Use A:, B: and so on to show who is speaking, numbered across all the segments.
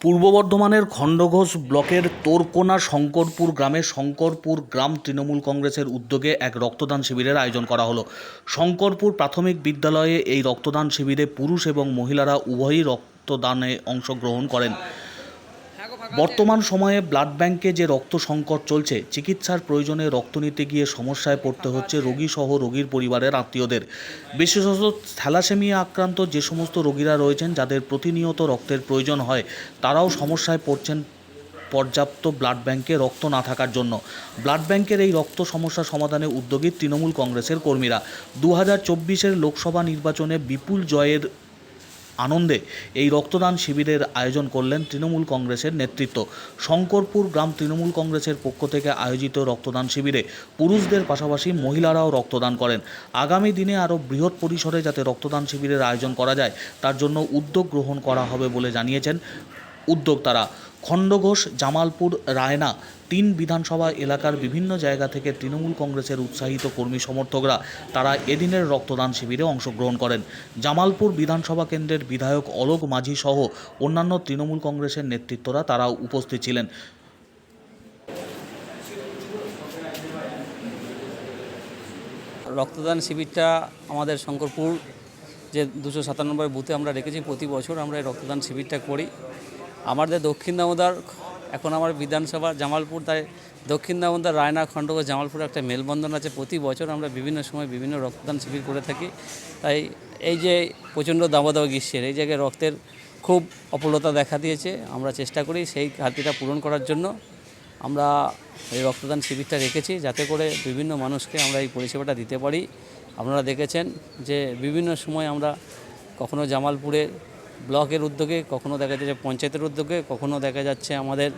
A: পূর্ব বর্ধমানের খণ্ডঘোষ ব্লকের তোরকোনা শঙ্করপুর গ্রামে শঙ্করপুর গ্রাম তৃণমূল কংগ্রেসের উদ্যোগে এক রক্তদান শিবিরের আয়োজন করা হলো। শঙ্করপুর প্রাথমিক বিদ্যালয়ে এই রক্তদান শিবিরে পুরুষ এবং মহিলারা উভয়ই রক্তদানে অংশগ্রহণ করেন। বর্তমান সময়ে ব্লাড ব্যাংকে যে রক্ত সংকট চলছে, চিকিৎসার প্রয়োজনে রক্ত নিতে গিয়ে সমস্যায় পড়তে হচ্ছে রোগী সহ রোগীর পরিবারের আত্মীয়দের। বিশেষত থ্যালাসেমিয়া আক্রান্ত যে সমস্ত রোগীরা রয়েছেন, যাদের প্রতিনিয়ত রক্তের প্রয়োজন হয়, তারাও সমস্যায় পড়ছেন পর্যাপ্ত ব্লাড ব্যাংকে রক্ত না থাকার জন্য। ব্লাড ব্যাংকের এই রক্ত সমস্যা সমাধানে উদ্যোগী তৃণমূল কংগ্রেসের কর্মীরা। দু হাজার লোকসভা নির্বাচনে বিপুল জয়ের আনন্দে এই রক্তদান শিবিরের আয়োজন করলেন তৃণমূল কংগ্রেসের নেতৃত্ব। শঙ্করপুর গ্রাম তৃণমূল কংগ্রেসের পক্ষ থেকে আয়োজিত রক্তদান শিবিরে পুরুষদের পাশাপাশি মহিলারাও রক্তদান করেন। আগামী দিনে আরও বৃহৎ পরিসরে যাতে রক্তদান শিবিরের আয়োজন করা যায়, তার জন্য উদ্যোগ গ্রহণ করা হবে বলে জানিয়েছেন উদ্যোক্তারা খণ্ডঘোষ জামালপুর, রায়না তিন বিধানসভা এলাকার বিভিন্ন জায়গা থেকে তৃণমূল কংগ্রেসের উৎসাহিত কর্মী সমর্থকরা তারা এদিনের রক্তদান শিবিরে অংশগ্রহণ করেন। জামালপুর বিধানসভা কেন্দ্রের বিধায়ক অলোক মাঝি সহ অন্যান্য তৃণমূল কংগ্রেসের নেতৃত্বরা তারাও উপস্থিত ছিলেন।
B: রক্তদান শিবিরটা আমাদের শঙ্করপুর যে দুশো সাতানব্বই বুথে আমরা রেখেছি, প্রতি বছর আমরা এই রক্তদান শিবিরটা করি। আমাদের দক্ষিণ দামোদর, এখন আমার বিধানসভা জামালপুর, তাই দক্ষিণ দামোদর, রায়না খণ্ডঘোষ জামালপুর একটা মেলবন্ধন আছে। প্রতি বছর আমরা বিভিন্ন সময় বিভিন্ন রক্তদান শিবির করে থাকি। তাই এই যে প্রচণ্ড দাবদাহ গ্রীষ্মের, এই জায়গায় রক্তের খুব অপূর্ণতা দেখা দিয়েছে। আমরা চেষ্টা করি সেই ঘাটতিটা পূরণ করার জন্য। আমরা এই রক্তদান শিবিরটা রেখেছি যাতে করে বিভিন্ন মানুষকে আমরা এই পরিষেবাটা দিতে পারি। আপনারা দেখেছেন যে বিভিন্ন সময় আমরা কখনো জামালপুরে ব্লকের উদ্যোগে, কখনো দেখা যাচ্ছে পঞ্চায়েতের উদ্যোগে, কখনো দেখা যাচ্ছে আমাদের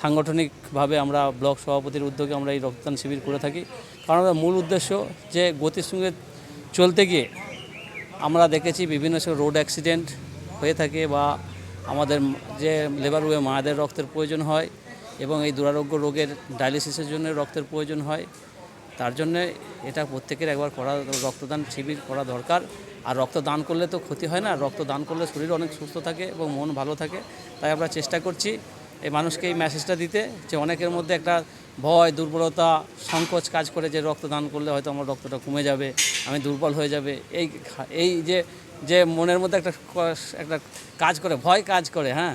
B: সাংগঠনিকভাবে আমরা ব্লক সভাপতির উদ্যোগে আমরা এই রক্তদান শিবির করে থাকি। কারণ আমাদের মূল উদ্দেশ্য যে গতির সঙ্গে চলতে গিয়ে আমরা দেখেছি বিভিন্ন সময় রোড অ্যাক্সিডেন্ট হয়ে থাকে বা আমাদের যে লেবার রুমে মায়েদের রক্তের প্রয়োজন হয় এবং এই দুরারোগ্য রোগের ডায়ালিসিসের জন্য রক্তের প্রয়োজন হয়। তার জন্য এটা প্রত্যেকের একবার করা, রক্তদান শিবির করা দরকার। আর রক্ত দান করলে তো ক্ষতি হয় না রক্ত দান করলে শরীর অনেক সুস্থ থাকে এবং মন ভালো থাকে। তাই আমরা চেষ্টা করছি এই মানুষকে এই মেসেজটা দিতে যে অনেকের মধ্যে একটা ভয়, দুর্বলতা, সংকোচ কাজ করে যে রক্ত দান করলে হয়তো আমার রক্তটা কমে যাবে, আমি দুর্বল হয়ে যাবে। এই এই যে যে মনের মধ্যে একটা একটা কাজ করে, ভয় কাজ করে হ্যাঁ?